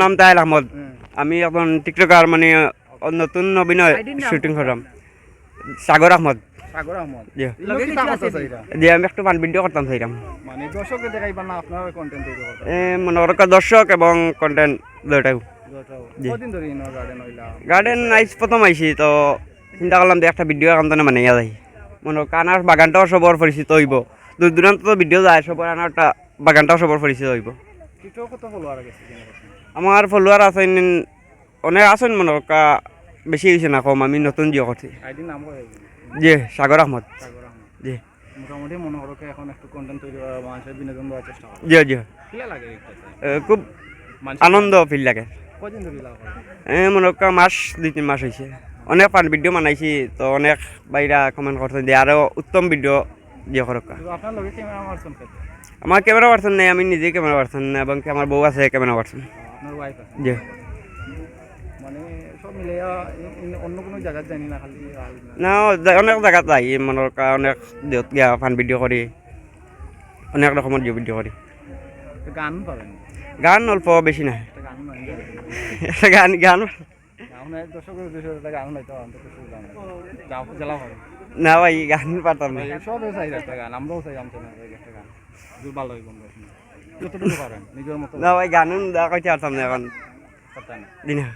নাম তাইল আহমদ। আমি এখন টিকটকার মানে নতুন অভিনয় শুটিং করলাম সাগর আহমদ। সাগর আহমদ। জি লগে কিতা কথা চাইরা যে আমি একটু ফান ভিডিও করতাম চাইলাম মানে দর্শককে দেখাইবার না আপনার কন্টেন্ট তৈরি করতে এ মনে দর্শক এবং কন্টেন্ট দুটাও জি। কদিন ধরে ইনো গার্ডেন হইলা গার্ডেন আইস প্রথম আইসি তো চিন্তা করলাম যে একটা ভিডিও এখন মানে ইয়া যাই মনে কানার বাগানটাও সবর পরিচিত হইব। দূর দূরান্ত ভিডিও যায় সবর আনার একটা বাগানটাও সবর পরিচিত হইব। টিকটক কত ফলোয়ার আমার ফলোয়ার আছেন অনেক আছেন মনে বেশি হয়েছে না কম আমি নতুন জিও করছি জি সাগর আহমদ। জি। মোটামুটি মনে করো এখন একটু কন্টেন্ট তৈরি করা মানুষের বিনোদন দেওয়ার চেষ্টা করে জি জি। লাগে খুব আনন্দ ফিল লাগে। কদিন ধরে এ মনে করো মাস দুই তিন মাস হয়েছে অনেক ফান ভিডিও বানাইছি তো অনেক বাইরা কমেন্ট করছে যে আরও উত্তম ভিডিও আমার ক্যামেরা পার্সন নেই আমি নিজে ক্যামেরা পার্সন এবং আমার বউ আছে ক্যামেরা পার্সন জি। মানে না অনেক জায়গাত যাই মনে অনেক দেহত গিয়া ফান ভিডিও করি অনেক রকমের ভিডিও করি গান গান অল্প বেশি না গান নাই গান গান। না ভাই গান পারতাম না। সব চাই একটা গান আমরাও চাই আমতে না একটা গান। ভালো হয় বন্ধু যতটুকু পারেন নিজের মতো। না ভাই গান কইতে পারতাম না এখন। দিনা